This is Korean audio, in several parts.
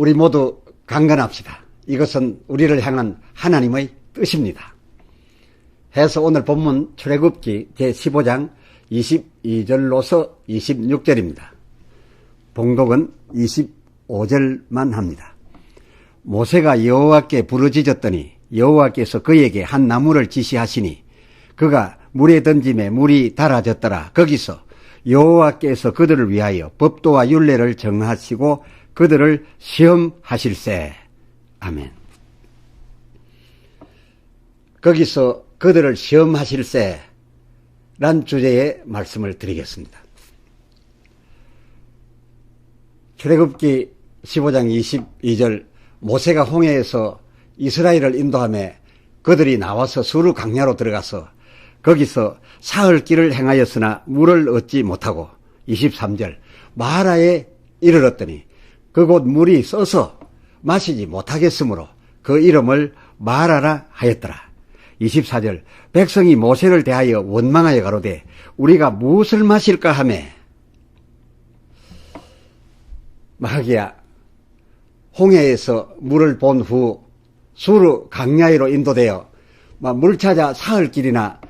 우리 모두 강건합시다. 이것은 우리를 향한 하나님의 뜻입니다. 해서 오늘 본문 출애굽기 제15장 22절로서 26절입니다. 봉독은 25절만 합니다. 모세가 여호와께 부르짖었더니 여호와께서 그에게 한 나무를 지시하시니 그가 물에 던짐에 물이 달아졌더라. 거기서 여호와께서 그들을 위하여 법도와 율례를 정하시고 그들을 시험하실세. 아멘. 거기서 그들을 시험하실세. 란 주제의 말씀을 드리겠습니다. 출애굽기 15장 22절 모세가 홍해에서 이스라엘을 인도함에 그들이 나와서 수르 강야로 들어가서 거기서 사흘 길을 행하였으나 물을 얻지 못하고 23절 마라에 이르렀더니 그곳 물이 써서 마시지 못하겠으므로 그 이름을 마라라 하였더라. 24절 백성이 모세를 대하여 원망하여 가로되 우리가 무엇을 마실까 하매 마귀야 홍해에서 물을 본 후 수르 강야이로 인도되어 물 찾아 사흘 길이나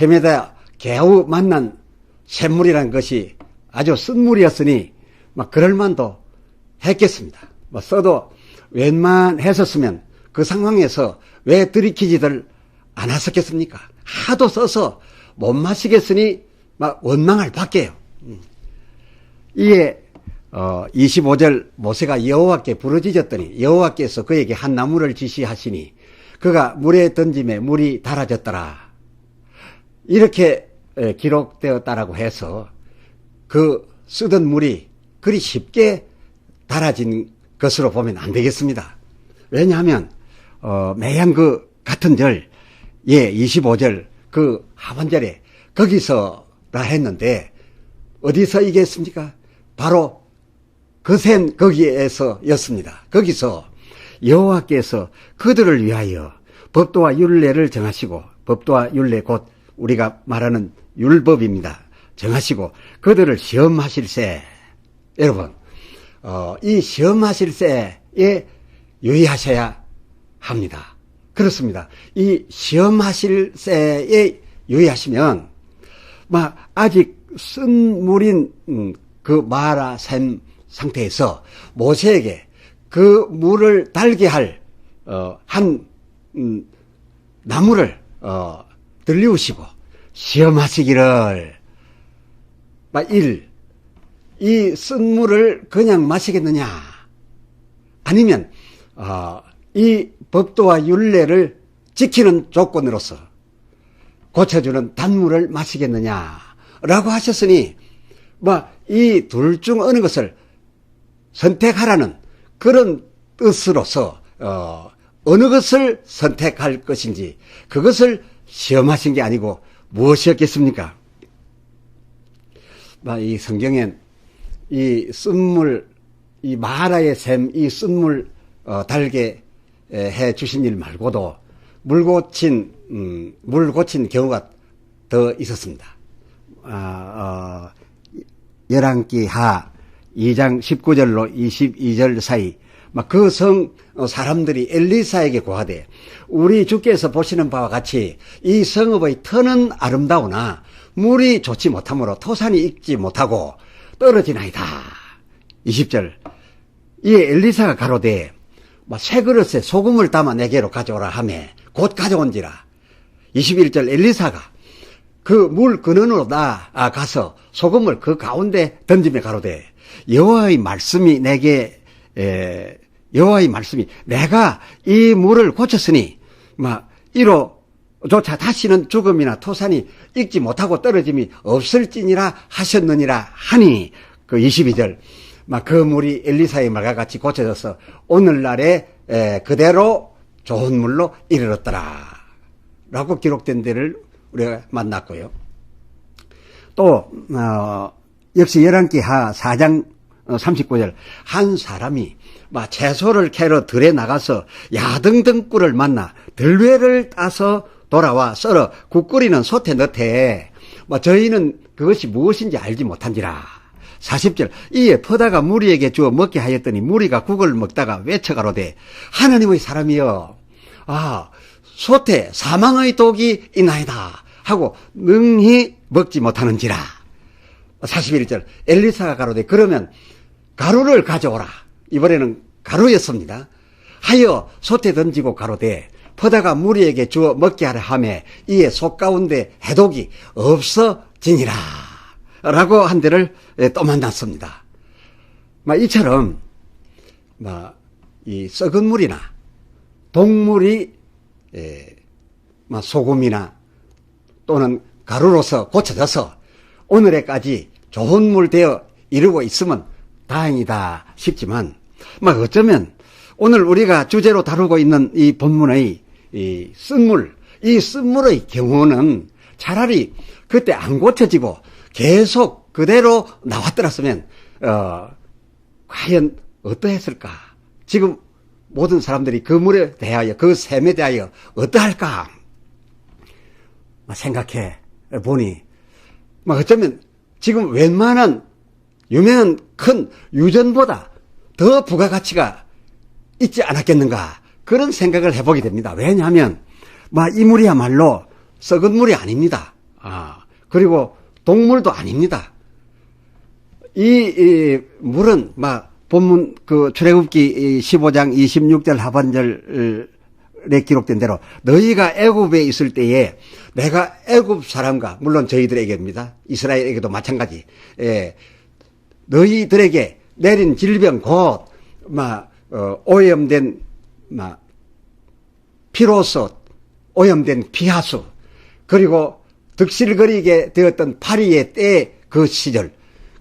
헤매다 겨우 만난 샘물이란 것이 아주 쓴 물이었으니 막 그럴만도 했겠습니다. 뭐 써도 웬만했었으면 그 상황에서 왜 들이키지들 않았었겠습니까? 하도 써서 못 마시겠으니 막 원망할 밖에요. 음. 이에 어, 25절 모세가 여호와께 부르짖었더니 여호와께서 그에게 한 나무를 지시하시니 그가 물에 던짐에 물이 달아졌더라. 이렇게 기록되었다라고 해서 그 쓰던 물이 그리 쉽게 달아진 것으로 보면 안 되겠습니다. 왜냐하면 어, 매양 그 같은 절, 예, 25절 그 하반절에 거기서라 했는데 어디서 이겠습니까? 바로 그센 거기에서였습니다. 거기서 여호와께서 그들을 위하여 법도와 율례를 정하시고 법도와 율례 곧 우리가 말하는 율법입니다. 정하시고 그들을 시험하실세 여러분 어, 이 시험하실세에 유의하셔야 합니다. 그렇습니다. 이 시험하실세에 유의하시면 막 아직 쓴 물인 음, 그 마라 샘 상태에서 모세에게 그 물을 달게 할한 어, 음, 나무를 어, 들리우시고 시험하시기를 일, 이 쓴물을 그냥 마시겠느냐 아니면 어, 이 법도와 윤례를 지키는 조건으로서 고쳐주는 단물을 마시겠느냐라고 하셨으니 뭐 이 둘 중 어느 것을 선택하라는 그런 뜻으로서 어, 어느 것을 선택할 것인지 그것을 시험하신 게 아니고 무엇이었겠습니까? 이 성경엔 이 쓴물, 이 마라의 샘, 이 쓴물 어, 달게 해 주신 일 말고도 물 고친 음, 물 고친 경우가 더 있었습니다. 아, 어, 열왕기 하 2장 19절로 22절 사이 그성 사람들이 엘리사에게 고하되 우리 주께서 보시는 바와 같이 이 성읍의 터는 아름다우나 물이 좋지 못하므로 토산이 익지 못하고 떨어지나이다. 20절 이에 엘리사가 가로되 새 그릇에 소금을 담아 내게로 가져오라 하매 곧 가져온지라. 21절 엘리사가 그 물 근원으로 나가서 소금을 그 가운데 던짐에 가로되 여호와의 말씀이 내게 에, 여호와의 말씀이 내가 이 물을 고쳤으니 막 이로 조차 다시는 죽음이나 토산이 익지 못하고 떨어짐이 없을지니라 하셨느니라 하니 그 22절. 막 그 물이 엘리사의 말과 같이 고쳐져서 오늘날에 에, 그대로 좋은 물로 이르렀더라. 라고 기록된 데를 우리가 만났고요. 또 어, 역시 열왕기 하 4장 39절. 어, 한 사람이 막 채소를 캐러 들에 나가서 야등등 꿀을 만나 들외를 따서 돌아와 썰어 국 끓이는 솥에 넣되. 뭐 저희는 그것이 무엇인지 알지 못한지라. 40절 이에 퍼다가 무리에게 주어 먹게 하였더니 무리가 국을 먹다가 외쳐가로되 하나님의 사람이여 아 소태 사망의 독이 있나이다 하고 능히 먹지 못하는지라. 41절 엘리사가 가로되 그러면 가루를 가져오라. 이번에는 가루였습니다. 하여 소태 던지고 가로되 퍼다가 무리에게 주어 먹게 하려 하매 이에 속 가운데 해독이 없어지니라 라고 한 데를 예, 또 만났습니다. 막 이처럼 막이 썩은 물이나 동물이 예, 막 소금이나 또는 가루로서 고쳐져서 오늘에까지 좋은 물 되어 이루고 있으면 다행이다 싶지만 막 어쩌면 오늘 우리가 주제로 다루고 있는 이 본문의 이 쓴물, 이 쓴물의 경우는 차라리 그때 안 고쳐지고 계속 그대로 나왔더랐으면, 어, 과연 어떠했을까? 지금 모든 사람들이 그 물에 대하여, 그 샘에 대하여 어떠할까? 생각해 보니, 뭐 어쩌면 지금 웬만한 유명한 큰 유전보다 더 부가가치가 있지 않았겠는가 그런 생각을 해보게 됩니다. 왜냐하면 이 물이야말로 썩은 물이 아닙니다. 아 그리고 동물도 아닙니다. 이, 이 물은 막 본문 그 출애굽기 15장 26절 하반절에 기록된 대로 너희가 애굽에 있을 때에 내가 애굽 사람과 물론 저희들에게입니다. 이스라엘에게도 마찬가지. 예, 너희들에게 내린 질병 곧막 어, 오염된 막 피로서 오염된 피하수 그리고 득실거리게 되었던 파리의 때 그 시절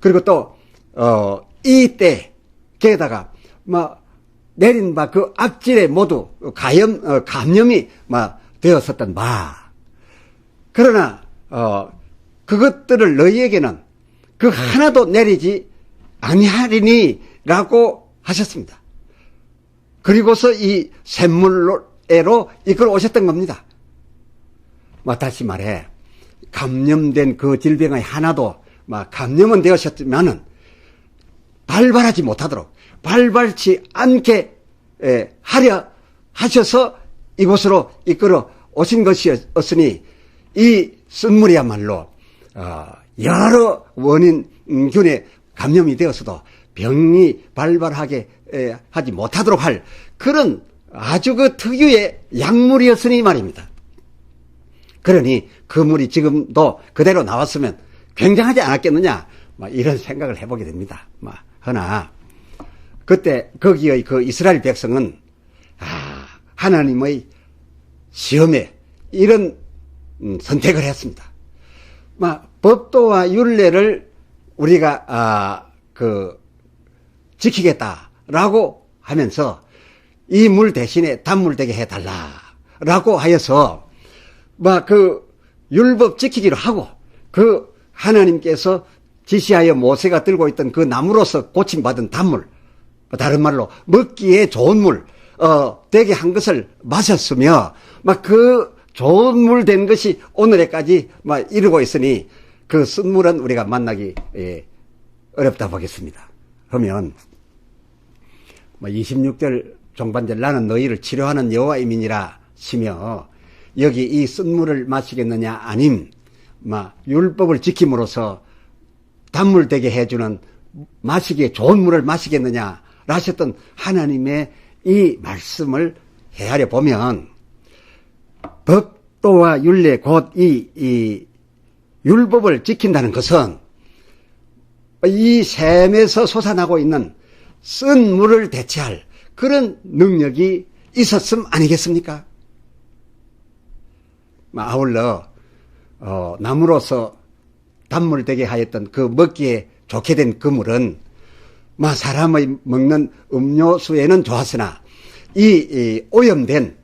그리고 또 어, 이때 게다가 막 내린 바 그 앞질에 모두 가염 어, 감염이 막 되었었던 바 그러나 어, 그것들을 너희에게는 그 하나도 내리지 아니하리니라고 하셨습니다. 그리고서 이 샘물로에로 이끌어 오셨던 겁니다. 뭐 다시 말해 감염된 그 질병의 하나도 막 감염은 되었었지만은 발발하지 못하도록 발발치 않게 하려 하셔서 이곳으로 이끌어 오신 것이었으니 이 쓴물이야말로 어, 여러 원인균에 감염이 되어서도 병이 발발하게 하지 못하도록 할 그런 아주 그 특유의 약물이었으니 말입니다. 그러니 그 물이 지금도 그대로 나왔으면 굉장하지 않았겠느냐 이런 생각을 해보게 됩니다. 허나 그때 거기의 그 이스라엘 백성은 아, 하나님의 시험에 이런 음, 선택을 했습니다. 법도와 윤례를 우리가 아, 그 지키겠다 라고 하면서 이 물 대신에 단물 되게 해달라 라고 하여서 막 그 율법 지키기로 하고 그 하나님께서 지시하여 모세가 들고 있던 그 나무로서 고침받은 단물 다른 말로 먹기에 좋은 물 어, 되게 한 것을 마셨으며 막 그 좋은 물 된 것이 오늘에까지 막 이르고 있으니 그 쓴물은 우리가 만나기 예, 어렵다 보겠습니다. 그러면 26절 뭐 종반절 나는 너희를 치료하는 여호와이민이라 시며 여기 이 쓴물을 마시겠느냐? 아님 막 율법을 지킴으로써 단물 되게 해주는 마시기에 좋은 물을 마시겠느냐? 하셨던 하나님의 이 말씀을 헤아려 보면 법도와 율례 곧이 이 율법을 지킨다는 것은 이 샘에서 솟아나고 있는 쓴 물을 대체할 그런 능력이 있었음 아니겠습니까? 아울러 어, 나무로서 단물 되게 하였던 그 먹기에 좋게 된 그 물은 마 사람의 먹는 음료수에는 좋았으나 이, 이 오염된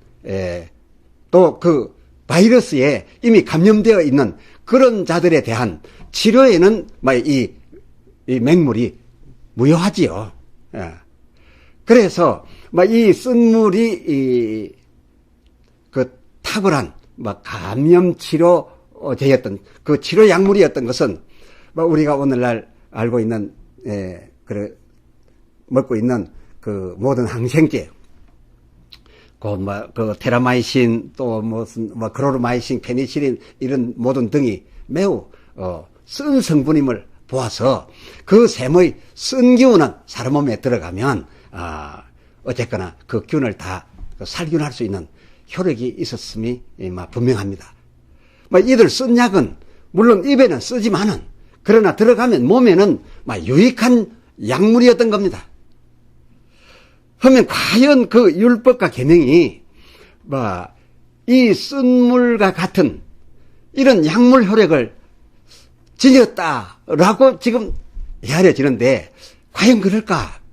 또 그 바이러스에 이미 감염되어 있는 그런 자들에 대한 치료에는 이, 이 맹물이 무효하지요. 예. 그래서 이 쓴물이 이, 그 탁월한 막 감염 치료제였던 그 치료 약물이었던 것은 우리가 오늘날 알고 있는 에, 그래, 먹고 있는 그 모든 항생제, 그, 뭐, 그, 테라마이신, 또 무슨, 뭐, 크로로마이신, 페니실린, 이런 모든 등이 매우, 어, 쓴 성분임을 보아서 그 샘의 쓴 기운은 사람 몸에 들어가면, 아, 어쨌거나 그 균을 다 살균할 수 있는 효력이 있었음이 분명합니다. 뭐 이들 쓴 약은 물론 입에는 쓰지만은 그러나 들어가면 몸에는 막 유익한 약물이었던 겁니다. 그러면 과연 그 율법과 계명이 뭐이 쓴물과 같은 이런 약물 효력을 지녔다라고 지금 헤아려지는데 과연 그럴까?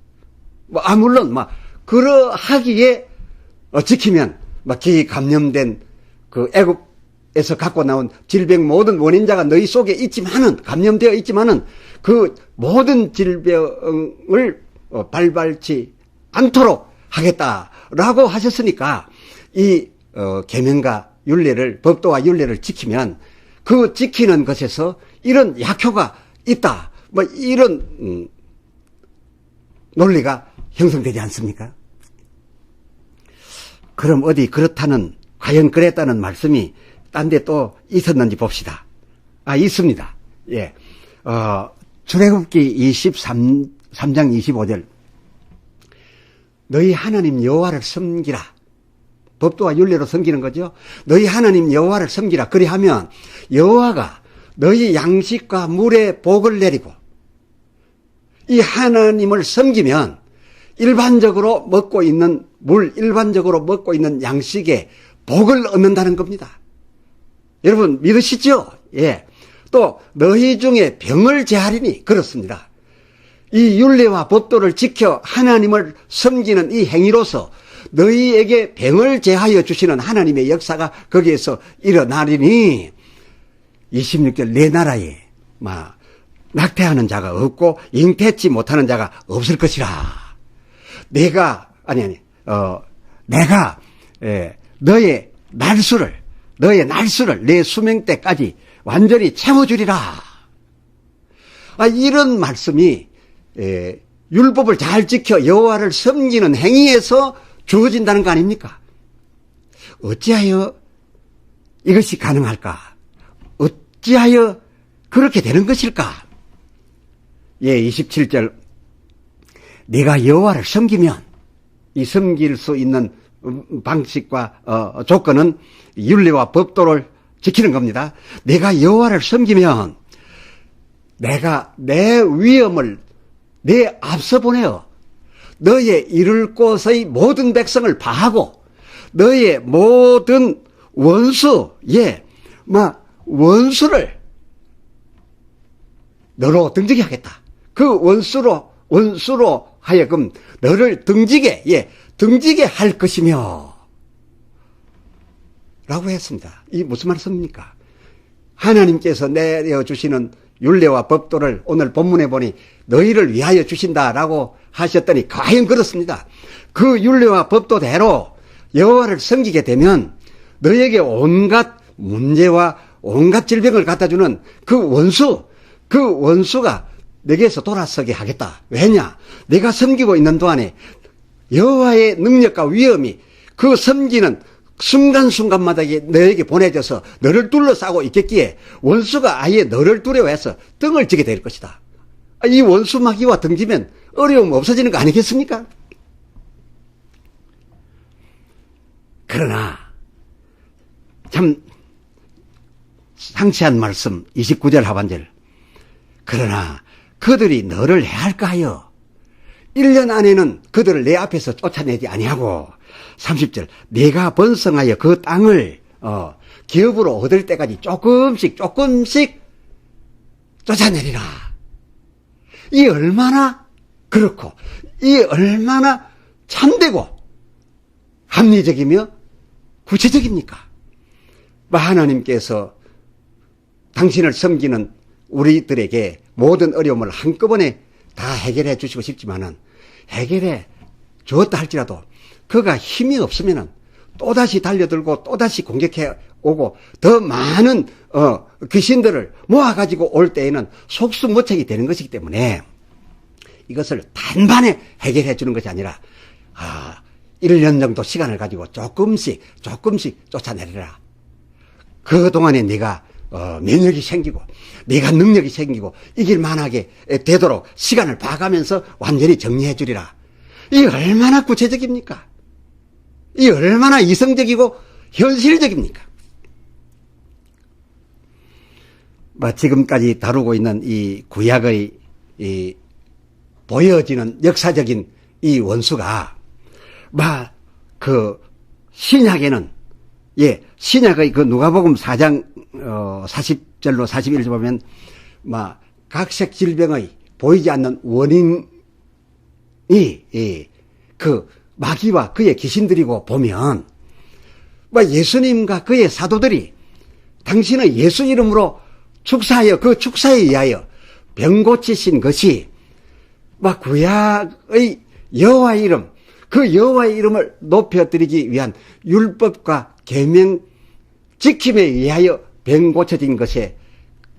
뭐, 아, 물론, 막, 그러하기에, 어, 지키면, 막, 기 감염된 그 애굽에서 갖고 나온 질병 모든 원인자가 너희 속에 있지만은, 감염되어 있지만은, 그 모든 질병을 어, 발발치 않도록 하겠다라고 하셨으니까, 이, 어, 계명과 윤례를, 법도와 윤례를 지키면, 그 지키는 것에서 이런 약효가 있다. 뭐, 이런, 음, 논리가 형성되지 않습니까? 그럼 어디 그렇다는 과연 그랬다는 말씀이 딴 데 또 있었는지 봅시다. 아 있습니다. 예. 어, 출애굽기 23, 3장 25절 너희 하나님 여호와를 섬기라. 법도와 윤례로 섬기는 거죠. 너희 하나님 여호와를 섬기라. 그리하면 여호와가 너희 양식과 물에 복을 내리고 이 하나님을 섬기면 일반적으로 먹고 있는 물, 일반적으로 먹고 있는 양식에 복을 얻는다는 겁니다. 여러분 믿으시죠? 예. 또 너희 중에 병을 제하리니 그렇습니다. 이 윤례와 법도를 지켜 하나님을 섬기는 이 행위로서 너희에게 병을 제하여 주시는 하나님의 역사가 거기에서 일어나리니 26절 내 나라에 막 낙태하는 자가 없고 잉태치 못하는 자가 없을 것이라. 내가 아니 아니 어 내가 예, 너의 날수를 너의 날수를 내 수명 때까지 완전히 채워주리라. 아, 이런 말씀이 예, 율법을 잘 지켜 여호와를 섬기는 행위에서 주어진다는 거 아닙니까? 어찌하여 이것이 가능할까? 어찌하여 그렇게 되는 것일까? 예, 27절. 네가 여호와를 섬기면 이 섬길 수 있는 방식과 어, 조건은 윤리와 법도를 지키는 겁니다. 내가 여호와를 섬기면 내가 내 위엄을 내 앞서 보내어 너의 이룰 곳의 모든 백성을 파하고 너의 모든 원수, 예, 막 원수를 너로 등지게 하겠다. 그 원수로 원수로 하여금 너를 등지게 예 등지게 할 것이며 라고 했습니다. 이 무슨 말씀입니까? 하나님께서 내려 주시는 율례와 법도를 오늘 본문에 보니 너희를 위하여 주신다라고 하셨더니 과연 그렇습니다. 그 율례와 법도대로 여호와를 섬기게 되면 너에게 온갖 문제와 온갖 질병을 갖다 주는 그 원수 그 원수가 내게서 돌아서게 하겠다. 왜냐? 내가 섬기고 있는 동안에 여호와의 능력과 위엄이 그 섬기는 순간순간마다 너에게 보내져서 너를 둘러싸고 있겠기에 원수가 아예 너를 두려워해서 등을 지게 될 것이다. 이 원수 마귀와 등지면 어려움 없어지는 거 아니겠습니까? 그러나 참 상치한 말씀 29절 하반절 그러나 그들이 너를 해할까 하여 1년 안에는 그들을 내 앞에서 쫓아내지 아니하고 30절 내가 번성하여 그 땅을 어, 기업으로 얻을 때까지 조금씩 조금씩 쫓아내리라. 이 얼마나 그렇고 이 얼마나 참되고 합리적이며 구체적입니까? 하나님께서 당신을 섬기는 우리들에게 모든 어려움을 한꺼번에 다 해결해 주시고 싶지만은 해결해 주었다 할지라도 그가 힘이 없으면은 또다시 달려들고 또다시 공격해 오고 더 많은 어 귀신들을 모아 가지고 올 때에는 속수무책이 되는 것이기 때문에 이것을 단반에 해결해 주는 것이 아니라 아 1년 정도 시간을 가지고 조금씩 조금씩 쫓아내려라. 그동안에 네가 어, 면역이 생기고 네가 능력이 생기고 이길 만하게 되도록 시간을 봐가면서 완전히 정리해 주리라. 이 얼마나 구체적입니까? 이 얼마나 이성적이고 현실적입니까? 뭐 지금까지 다루고 있는 이 구약의 이 보여지는 역사적인 이 원수가 막 그 신약에는 예 신약의 그 누가복음 4장 어 40절로 41절 보면 막 각색 질병의 보이지 않는 원인이 예, 그 마귀와 그의 귀신들이고 보면 뭐 예수님과 그의 사도들이 당신의 예수 이름으로 축사하여 그 축사에 의하여 병 고치신 것이 막 구약의 여호와 이름 그 여호와의 이름을 높여드리기 위한 율법과 계명 지킴에 의하여 병 고쳐진 것에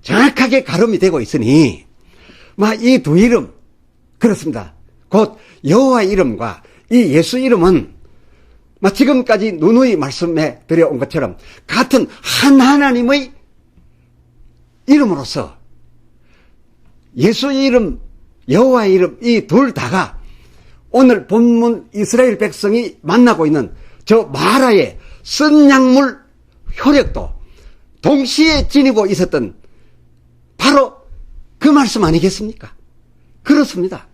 정확하게 가름이 되고 있으니 막이두 이름 그렇습니다. 곧 여호와 이름과 이 예수 이름은 막 지금까지 누누이 말씀해 드려온 것처럼 같은 한 하나님의 이름으로서 예수 이름, 여호와 이름 이 둘 다가 오늘 본문 이스라엘 백성이 만나고 있는 저 마라의 쓴 약물 효력도 동시에 지니고 있었던 바로 그 말씀 아니겠습니까? 그렇습니다.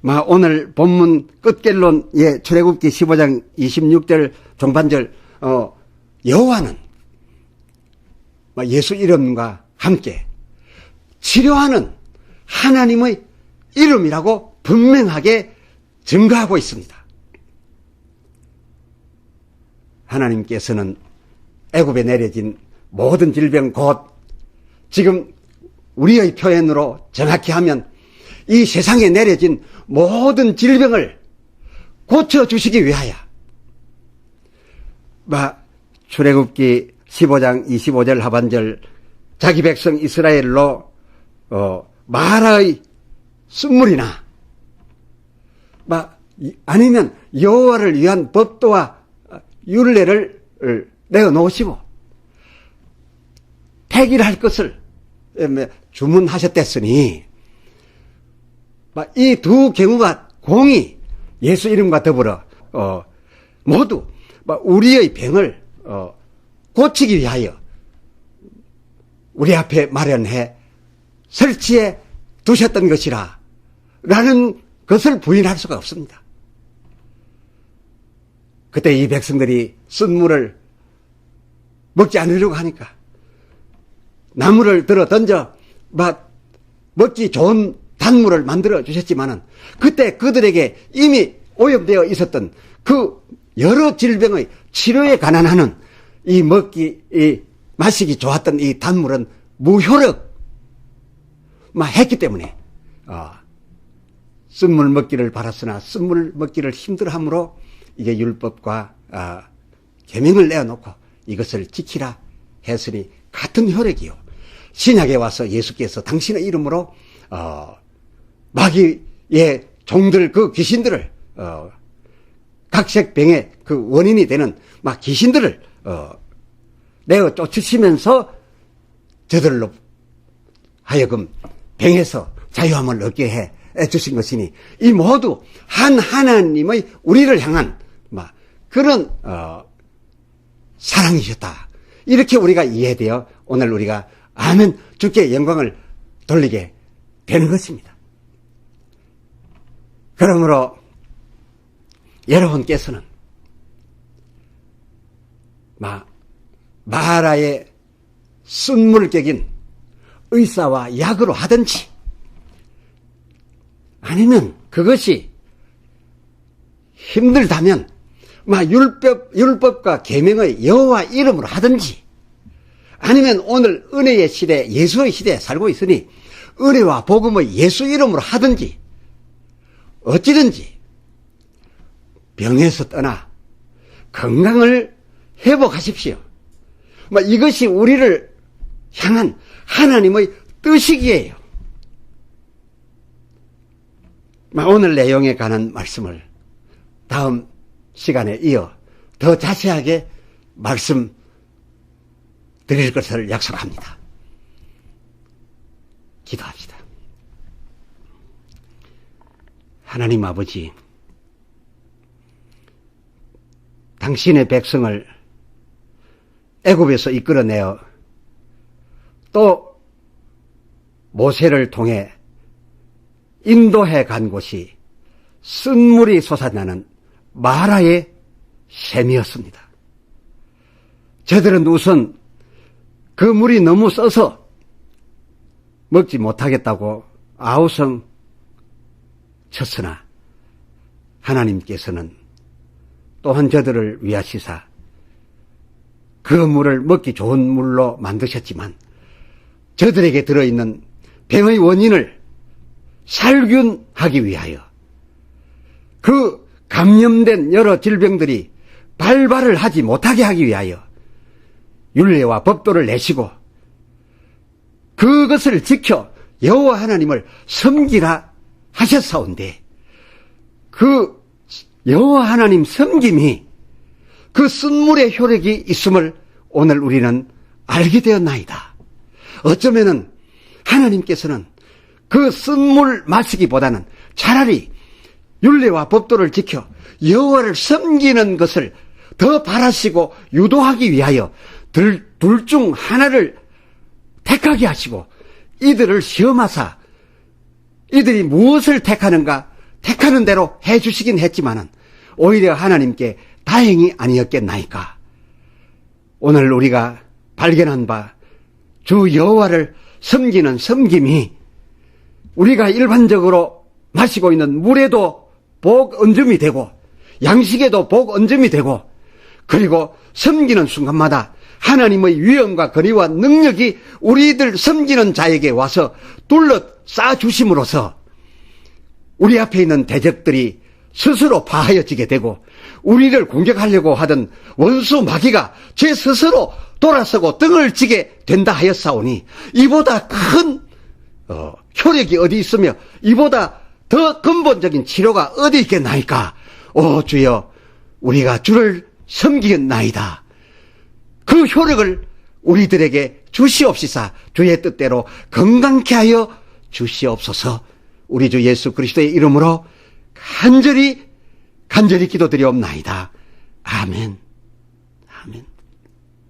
마 오늘 본문 끝결론 예 출애굽기 15장 26절 종반절 어 여호와는 예수 이름과 함께 치료하는 하나님의 이름이라고 분명하게 증거하고 있습니다. 하나님께서는 애굽에 내려진 모든 질병 곧 지금 우리의 표현으로 정확히 하면 이 세상에 내려진 모든 질병을 고쳐주시기 위하여. 마 출애굽기 15장 25절 하반절 자기 백성 이스라엘로 어, 마라의 쓴물이나 막 아니면 여호와를 위한 법도와 율례를 내어 놓으시고 폐기할 것을 주문하셨댔으니 이 두 경우가 공이 예수 이름과 더불어 어, 모두 우리의 병을 어, 고치기 위하여 우리 앞에 마련해 설치해 두셨던 것이라 라는 것을 부인할 수가 없습니다. 그때 이 백성들이 쓴 물을 먹지 않으려고 하니까 나무를 들어 던져 막 먹기 좋은 단물을 만들어 주셨지만은 그때 그들에게 이미 오염되어 있었던 그 여러 질병의 치료에 관한 하는 이 먹기 이 마시기 좋았던 이 단물은 무효력 막 했기 때문에 어, 쓴물 먹기를 바랐으나 쓴물 먹기를 힘들어하므로 이제 율법과 어, 계명을 내어놓고 이것을 지키라 했으니 같은 효력이요. 신약에 와서 예수께서 당신의 이름으로 어, 마귀의 종들 그 귀신들을 어, 각색병의 그 원인이 되는 막 귀신들을 어, 내어 쫓으시면서 저들로 하여금 병에서 자유함을 얻게 해 주신 것이니 이 모두 한 하나님의 우리를 향한 막 그런 어, 사랑이셨다. 이렇게 우리가 이해되어 오늘 우리가 아멘 주께 영광을 돌리게 되는 것입니다. 그러므로 여러분께서는 마, 마라의 쓴물격인 의사와 약으로 하든지 아니면 그것이 힘들다면 마 율법 율법과 계명의 여호와 이름으로 하든지 아니면 오늘 은혜의 시대 예수의 시대에 살고 있으니 은혜와 복음의 예수 이름으로 하든지 어찌든지 병에서 떠나 건강을 회복하십시오. 뭐 이것이 우리를 향한 하나님의 뜻이기에요. 오늘 내용에 관한 말씀을 다음 시간에 이어 더 자세하게 말씀 드릴 것을 약속합니다. 기도합시다. 하나님 아버지, 당신의 백성을 애굽에서 이끌어내어 또 모세를 통해 인도해 간 곳이 쓴물이 솟아나는 마라의 샘이었습니다. 저들은 우선 그 물이 너무 써서 먹지 못하겠다고 아우성 쳤으나 하나님께서는 또한 저들을 위하시사 그 물을 먹기 좋은 물로 만드셨지만 저들에게 들어있는 병의 원인을 살균하기 위하여 그 감염된 여러 질병들이 발발을 하지 못하게 하기 위하여 윤례와 법도를 내시고 그것을 지켜 여호와 하나님을 섬기라 하셨사온데 그 여호와 하나님 섬김이 그 쓴물의 효력이 있음을 오늘 우리는 알게 되었나이다. 어쩌면은 하나님께서는 그 쓴물 마시기보다는 차라리 윤례와 법도를 지켜 여호와를 섬기는 것을 더 바라시고 유도하기 위하여 둘 중 하나를 택하게 하시고 이들을 시험하사 이들이 무엇을 택하는가 택하는 대로 해 주시긴 했지만은 오히려 하나님께 다행이 아니었겠나이까. 오늘 우리가 발견한 바 주 여호와를 섬기는 섬김이 우리가 일반적으로 마시고 있는 물에도 복 언점이 되고 양식에도 복 언점이 되고 그리고 섬기는 순간마다 하나님의 위엄과 거리와 능력이 우리들 섬기는 자에게 와서 둘러싸 주심으로써 우리 앞에 있는 대적들이 스스로 파하여지게 되고 우리를 공격하려고 하던 원수 마귀가 제 스스로 돌아서고 등을 지게 된다 하였사오니 이보다 큰 어, 효력이 어디 있으며 이보다 더 근본적인 치료가 어디 있겠나이까? 오 주여 우리가 주를 섬기겠나이다. 그 효력을 우리들에게 주시옵시사 주의 뜻대로 건강케 하여 주시옵소서 우리 주 예수 그리스도의 이름으로 간절히 간절히 기도드리옵나이다. 아멘.